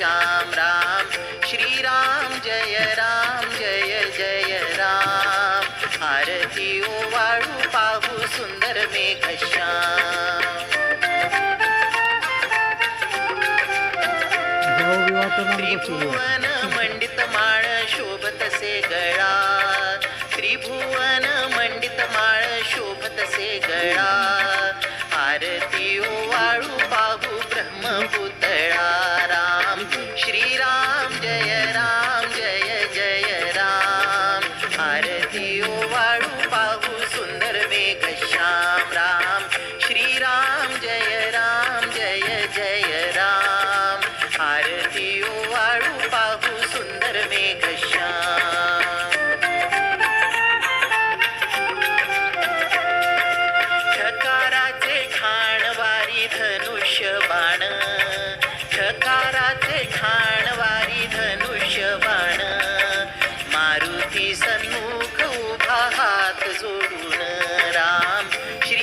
श्याम राम श्री राम जय राम, जय जय राम। आरती ओ वाळू पाहू सुंदर मेघश्याम त्रिभुवन मंडित माळ शोभतसे गळा। त्रिभुवन मंडित माळ शोभतसे गळा। day. सन्मुख उभा हात जोडू